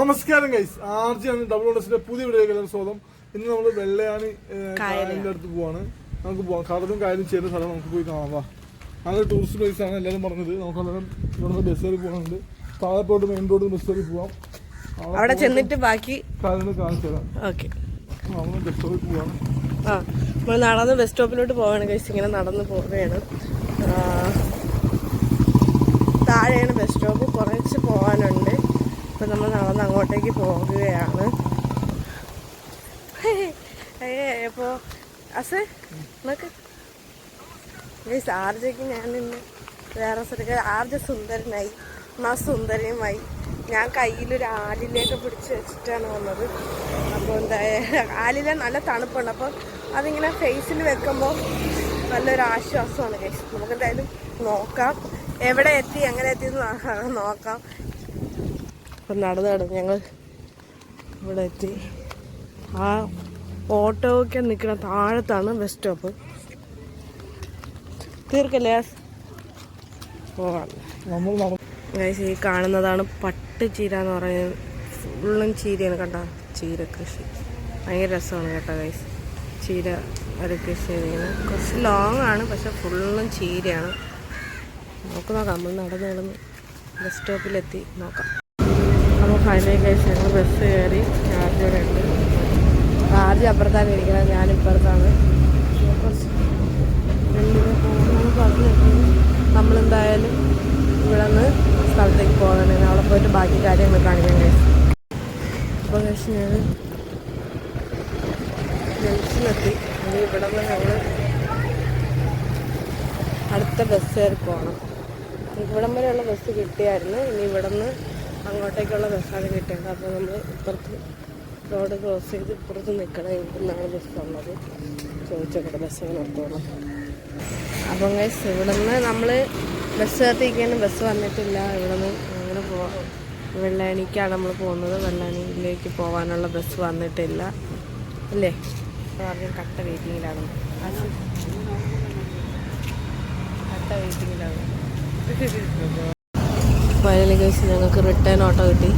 നമസ്കാരം guys ആർജിയാണ് double ഓണസിന്റെ പുതിയ video സ്വാഗതം. ഇന്ന് നമ്മൾ വെള്ളയാണി കായലിന്റെ അടുത്ത് പോവാണ്. നമുക്ക് പോവാം. കടലും കായലും ചേരുന്ന സ്ഥലം നമുക്ക് പോയി കാണാം. വാ. അങ്ങനെ ടൂറിസ്റ്റ് പ്ലേസ് ആണ് എല്ലാവരും പറഞ്ഞത്. നമുക്ക് അന്നേരം ഇവിടുന്ന് ബസ് കയറി പോകാനുണ്ട് താഴെപ്പോട്ട് മെയിൻ റോഡ് ബസ് കയറി പോവാം. അവിടെ ചെന്നിട്ട് ബാക്കി കായലിന് കാണിച്ചു തരാം ഓക്കെ. നമ്മൾ ബസ് സ്റ്റോപ്പിൽ പോവാണ്. ആ നമ്മൾ നടന്ന് ബസ് സ്റ്റോപ്പിലോട്ട് പോവാണ് ഗൈസ് ഇങ്ങനെ നടന്ന് പോവുകയാണ്. താഴെയാണ് ബസ് സ്റ്റോപ്പ് കുറച്ച് പോകാനുണ്ട് അപ്പം നമ്മൾ നടന്ന് അങ്ങോട്ടേക്ക് പോകുകയാണ് അപ്പോൾ അസേ നമുക്ക് മീൻസ് ആർജയ്ക്ക് ഞാൻ ഇന്ന് വേറെ സ്ഥലത്ത് ആർജ സുന്ദരനായി മാ സുന്ദരിയുമായി ഞാൻ കയ്യിലൊരു ആലിലേക്ക് പിടിച്ച് വെച്ചിട്ടാണ് വന്നത്. അപ്പോൾ എന്താ ആലില നല്ല തണുപ്പുണ്ട് അപ്പോൾ അതിങ്ങനെ ഫേസിൽ വെക്കുമ്പോൾ നല്ലൊരു ആശ്വാസമാണ് ഗൈസ് നമുക്ക് എന്തായാലും നോക്കാം. എവിടെ എത്തി എങ്ങനെ എത്തി എന്ന് നോക്കാം. അപ്പം നടന്ന് നടന്ന് ഞങ്ങൾ ഇവിടെ എത്തി. ആ ഓട്ടോയ്ക്ക് നിൽക്കുന്ന താഴത്താണ് ബസ് സ്റ്റോപ്പ്. തീർക്കല്ലേ? പോകാം ഗൈസ് ഈ കാണുന്നതാണ് പട്ട് ചീര എന്ന് പറയുന്നത്. ഫുള്ളും ചീരയാണ് കണ്ട? ചീര കൃഷി ഭയങ്കര രസമാണ് കേട്ടോ ഗൈസ് ചീര ഒരു കൃഷി ചെയ്തിരിക്കുന്നത് കുറച്ച് ലോങ് ആണ് പക്ഷെ ഫുള്ളും ചീരയാണ്. നമുക്ക് നോക്കാം. നമ്മൾ നടന്ന് നടന്ന് ബസ് സ്റ്റോപ്പിലെത്തി. നോക്കാം. ഫൈനലി കഴിച്ച് ഞങ്ങൾ ബസ് കയറി ചാർജ് ഇവിടെ ഉണ്ട്. ചാർജ് അപ്പുറത്താണ് ഇരിക്കുന്നത് ഞാനിപ്പുറത്താണ് ഇപ്പുറത്താണ്. നമ്മളെന്തായാലും ഇവിടെ നിന്ന് സ്ഥലത്തേക്ക് പോകണേ അവിടെ പോയിട്ട് ബാക്കി കാര്യങ്ങൾ കാണിക്കാൻ കഴിച്ചു അപ്പോൾ കഴിച്ച് ഞാൻ ജംഗ്ഷനെത്തി ഇനി ഇവിടെ നിന്ന് ഞങ്ങൾ അടുത്ത ബസ് കയറി പോകണം ഇവിടം വരെയുള്ള ബസ് കിട്ടിയായിരുന്നു. ഇനി ഇവിടെ നിന്ന് അങ്ങോട്ടേക്കുള്ള ബസ്സാണ് കിട്ടിയത്. അപ്പോൾ നമ്മൾ ഇപ്പുറത്ത് റോഡ് ക്രോസ് ചെയ്ത് ഇപ്പുറത്ത് നിൽക്കണം എന്നാണ് ബസ് ഉള്ളത് ചോദിച്ചോട്ടെ ബസ് നിർത്തോളാം അപ്പം ഗൈസ് നിന്ന് നമ്മൾ ബസ് കത്തിക്കാനും ബസ് വന്നിട്ടില്ല. ഇവിടെ നിന്ന് അങ്ങനെ പോവാം വെള്ളാണിക്കാണ് നമ്മൾ പോകുന്നത്. വെള്ളാണിയിലേക്ക് പോകാനുള്ള ബസ് വന്നിട്ടില്ല. അല്ലേ? പറഞ്ഞാൽ കട്ട വെയിറ്റിങ്ങിലാണ് കട്ട വെയിറ്റിങ്ങിലാണ് ഫൈനലി കഴിച്ച് ഞങ്ങൾക്ക് റിട്ടേൺ ഓട്ടോ കിട്ടി.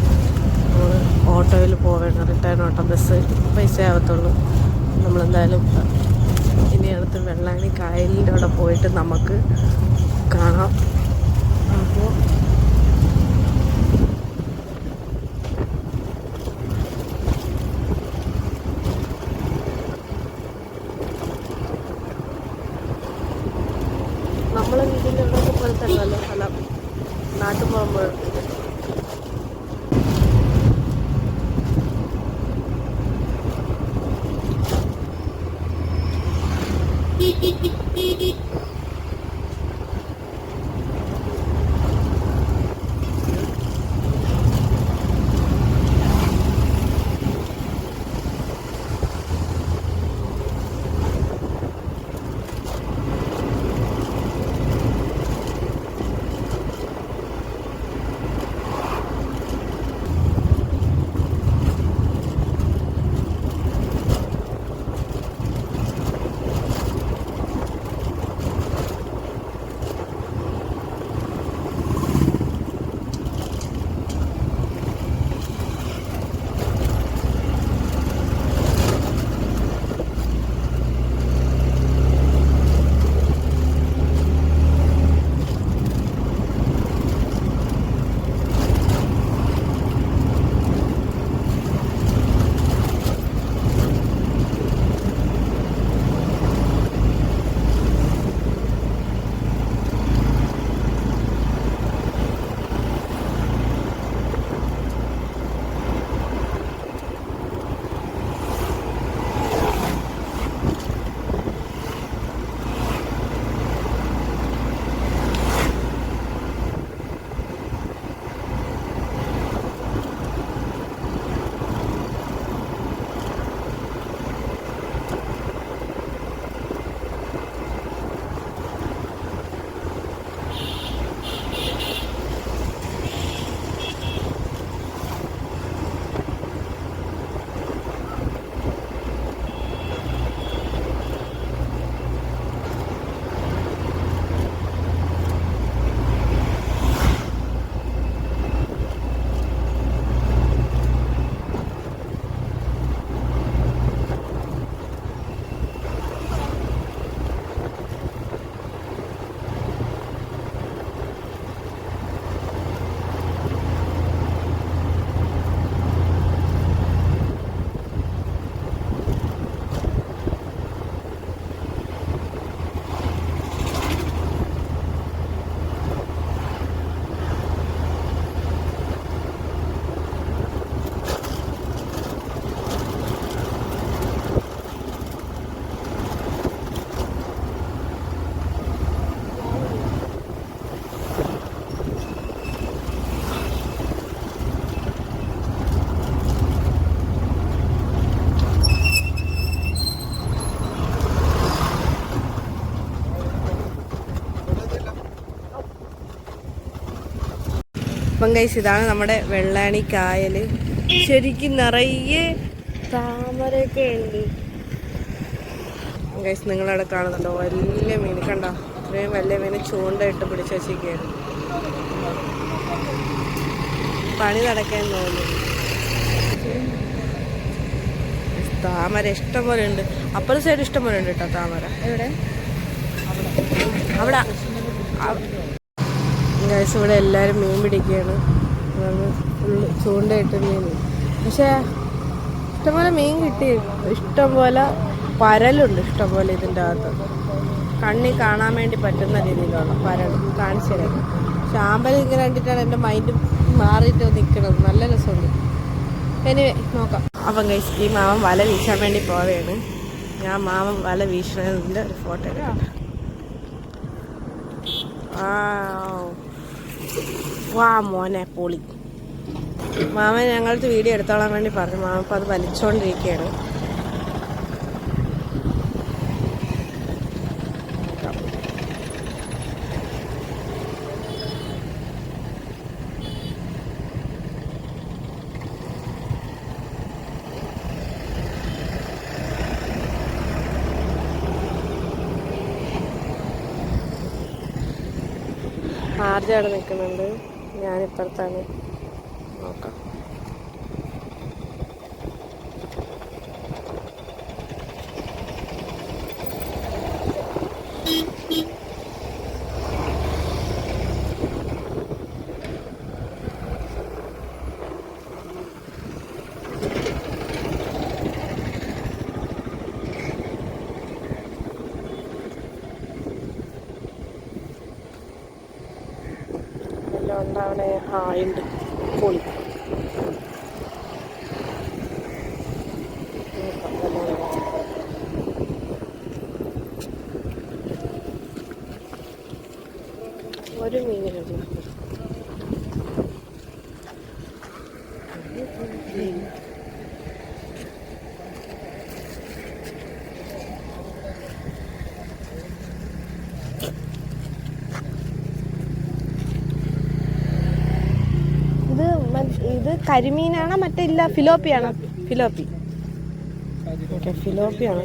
നമ്മൾ ഓട്ടോയിൽ പോവേണ്ട റിട്ടേൺ ഓട്ടോ ബസ് പൈസ ആവത്തുള്ളൂ. നമ്മളെന്തായാലും ഇനി അടുത്ത് വെള്ളാണി കായലിന്റെ അവിടെ പോയിട്ട് നമുക്ക് കാണാം. ピピピピピ അപ്പം കൈസ് ഇതാണ് നമ്മുടെ വെള്ളാണി കായൽ ശരിക്കും നിറയെ താമരയൊക്കെ ഉണ്ട്. കഴിച്ച് നിങ്ങളവിടെ കാണുന്നുണ്ടോ? വലിയ മീൻ. കണ്ടോ? ഇത്രയും വലിയ മീൻ ചൂണ്ടയിട്ട് പിടിച്ച് വെച്ചിരിക്കുകയായിരുന്നു പണി നടക്കാൻ തോന്നുന്നു. താമര ഇഷ്ടം പോലെ ഉണ്ട്. അപ്പുറത്തെ സൈഡ് ഇഷ്ടം പോലെ ഉണ്ട് കേട്ടോ താമര. എവിടെ? അവിടെ. ഗൈസ് ഇവിടെ എല്ലാവരും മീൻ പിടിക്കുകയാണ്. ഫുള്ള് ചൂണ്ടയിട്ട് മീൻ. പക്ഷേ ഇഷ്ടംപോലെ മീൻ കിട്ടി. ഇഷ്ടംപോലെ പരലുണ്ട് ഇഷ്ടംപോലെ ഇതിന്റെ അകത്ത്. കണ്ണി കാണാൻ വേണ്ടി പറ്റുന്ന രീതിയിലുള്ള പരൽ കാണിച്ചു തരാം. പക്ഷെ ഇങ്ങനെ കണ്ടിട്ടാണ് എന്റെ മൈൻഡ് മാറിയിട്ട് നിൽക്കുന്നത്. നല്ല രസമുണ്ട്. എനിവേ നോക്കാം. അപ്പം ഗൈസ് ഈ മാമൻ വല വീശാൻ വേണ്ടി പോവുകയാണ്. ഞാൻ മാമൻ വല വീശുന്നതിന്റെ ഒരു ഫോട്ടോ എടുക്കാം Wow. വാ മോനെ പൊളി. മാമൻ ഞങ്ങളടുത്ത് വീഡിയോ എടുത്തോളാൻ വേണ്ടി പറഞ്ഞു. മാമ അപ്പം അത് വലിച്ചുകൊണ്ടിരിക്കുകയാണ് ആർജ അവിടെ നിൽക്കുന്നുണ്ട്. ഞാനിപ്പുറത്താണ് നോക്കാം. ഉണ്ട് ആ ഉണ്ട് പൊളി. ഒരു മീനിനുള്ളൂ ഇത് മൻ- ഇത് കരിമീനാണോ മറ്റേ ഇല്ല ഫിലോപ്പിയാണോ? ഫിലോപ്പി. ഓക്കെ ഫിലോപ്പിയാണ്?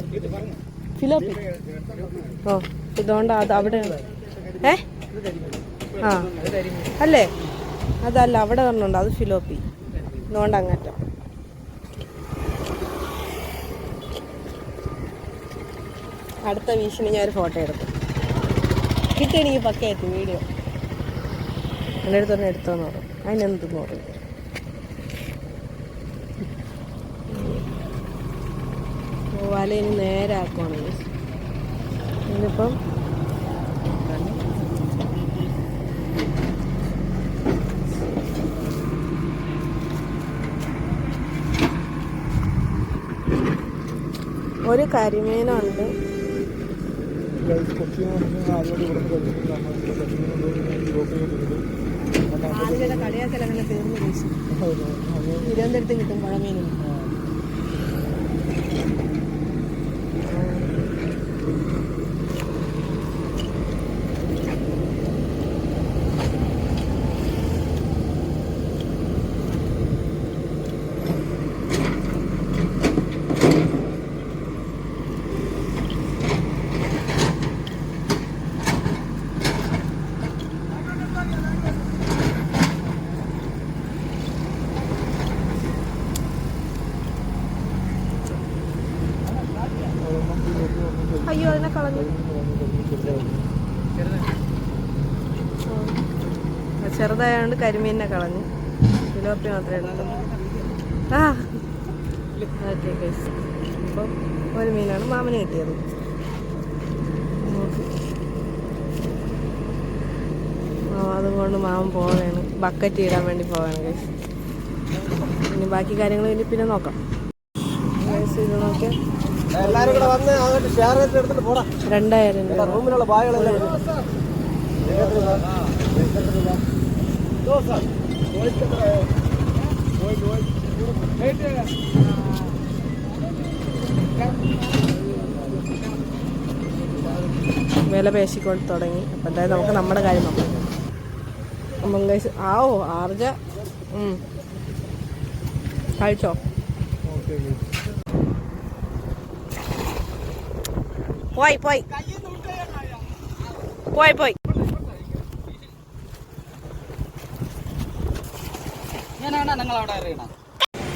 ഫിലോപ്പി. ഓ ഇതുകൊണ്ട് അത് അവിടെ ഏ? ആ. അല്ലേ? അതല്ല അവിടെ പറഞ്ഞുണ്ട് അത് ഫിലോപ്പി. ഇതുകൊണ്ട് അങ്ങറ്റം. അടുത്ത വീശിന് ഞാൻ ഒരു ഫോട്ടോ എടുക്കും. കിട്ടി എനിക്ക് പക്കയായിട്ട് വീഡിയോ. എന്റെ തന്നെ എടുത്തോന്ന് പറയും അതിനെന്തെന്ന് പറയും ഓ, വല ഇനി നേരെ ആക്കുവാണ് ഇന്നിപ്പം ഒരു കരിമീനുണ്ട്. കളിയാക്കൽ അങ്ങനെ തീർന്നു തിരുവനന്തപുരത്ത് കിട്ടും പുഴമീനും അയ്യോ അതിനെ കളഞ്ഞു. ചെറുതായോണ്ട് കരിമീനെ കളഞ്ഞു. ഫിലോപ്പി മാത്രമേ ഉള്ളൂ ആ ഓക്കെ അപ്പം ഒരു മീനാണ് മാമന് കിട്ടിയത്. അതുകൊണ്ട് മാമൻ പോവുകയാണ്. ബക്കറ്റ് ഇടാൻ വേണ്ടി പോവാണ് കേസ് ഇനി ബാക്കി കാര്യങ്ങൾ ഇനി പിന്നെ നോക്കാം. ഇത് നോക്കിയാൽ എല്ലാരും കൂടെ വന്ന് അങ്ങോട്ട് ഷെയർ ചെയ്തിട്ട് എടുത്തിട്ട് പോടാ. രണ്ടായിരം റൂമിലുള്ള ബാഗുകളെല്ലാം വില പേശിക്കൊണ്ട് തുടങ്ങി. അപ്പം എന്തായാലും നമുക്ക് നമ്മുടെ കാര്യം നോക്കാം. അപ്പം ഗൈസ് ആ ഓ ആർജ? ഉം. കഴിച്ചോ? ഓക്കെ പോയി പോയി. പോയി പോയി.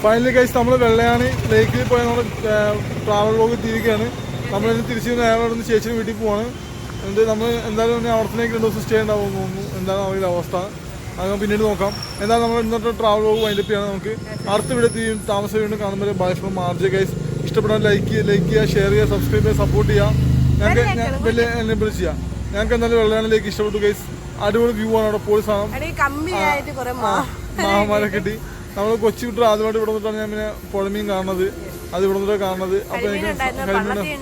ഫൈനലി കഴിച്ച് നമ്മൾ വെള്ളയാണി ലേക്കിൽ പോയ നമ്മൾ ട്രാവൽ വ്ലോഗ് തിരികെയാണ് നമ്മൾ തിരിച്ചു അയാളോട് ചേച്ചിയുടെ വീട്ടിൽ പോവാണ്. എന്നിട്ട് നമ്മൾ എന്തായാലും ഇനി അവിടത്തേക്ക് രണ്ട് ദിവസം സ്റ്റേ ഉണ്ടാവും തോന്നുന്നു. എന്താണ് അവരുടെ അവസ്ഥ. അത് പിന്നീട് നോക്കാം. എന്തായാലും നമ്മൾ ഇന്നത്തെ ട്രാവൽ വ്ലോഗ് വൈൻഡപ്പ് ചെയ്യണം നമുക്ക്. അടുത്ത വീഡിയോ താമസം വീണ്ടും കാണുമ്പോൾ ബൈ ഫ്രം ആർജെ ഗൈസ് ഇഷ്ടപ്പെടാൻ ലൈക്ക് ചെയ്യുക ലൈക്ക് ചെയ്യുക ഷെയർ ചെയ്യുക സബ്സ്ക്രൈബ് ചെയ്യുക സപ്പോർട്ട് ചെയ്യുക. ഞങ്ങൾക്ക് ചെയ്യാം. ഞങ്ങൾക്ക് എന്തായാലും വെള്ളയാണിലേക്ക് ഇഷ്ടപ്പെട്ടു ഗൈസ് അടിപൊളി വ്യൂ ആണ് അവിടെ പോയി സാധനം. മാമാരെ കിട്ടി. നമ്മൾ കൊച്ചി വിട്ട് ആദ്യമായിട്ട് ഇവിടെ നിന്നിട്ടാണ് ഞാൻ പിന്നെ പുഴമീൻ കാണുന്നത്. അത് ഇവിടെ നിന്നിട്ട് കാണുന്നത്. അപ്പൊ എനിക്ക് കരിമീൻ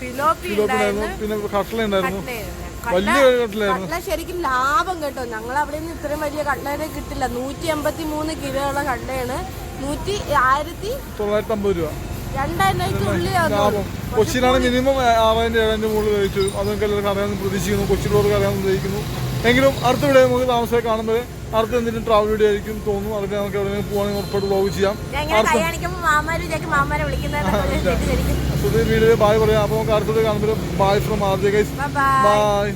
പള്ളത്തി ഉണ്ടായിരുന്നു പിന്നെ കട്ടല ഉണ്ടായിരുന്നു. വലിയ കട്ടലായിരുന്നു കട്ട്ല ശരിക്കും ലാഭം കേട്ടോ. ഞങ്ങൾ അവിടെ നിന്ന് ഇത്രയും വലിയ കട്ട്ലേനെ കിട്ടില്ല. നൂറ്റി എൺപത്തി മൂന്ന് കിലോ ഉള്ള കട്ട്ലയാണ് നൂറ്റി ആയിരത്തി തൊള്ളായിരത്തി അമ്പത് രൂപ. കൊച്ചിയിലാണ് മിനിമം ആറായിരം ഏഴായിരം മുകളിൽ കഴിച്ചു അതും അതൊക്കെ എല്ലാവർക്കും അറിയാമെന്ന് പ്രതീക്ഷിക്കുന്നു. കൊച്ചിയിലുള്ളവർക്ക് അറിയാമെന്ന് പ്രതീക്ഷിക്കുന്നു. എങ്കിലും അടുത്ത വീഡിയോ നമുക്ക് താമസമായി കാണുമ്പോൾ അടുത്ത എന്തെങ്കിലും ട്രാവൽ വീഡിയോ ആയിരിക്കും തോന്നുന്നു. അതൊക്കെ നമുക്ക് എവിടെയെങ്കിലും പോകണമെങ്കിൽ ഉറപ്പായിട്ട് വ്ലോഗ് ചെയ്യാം. പുതിയ വീഡിയോ ബായ് പറയാം. അപ്പോൾ നമുക്ക് അടുത്തത് കാണുമ്പോൾ bye from Adhya guys bye bye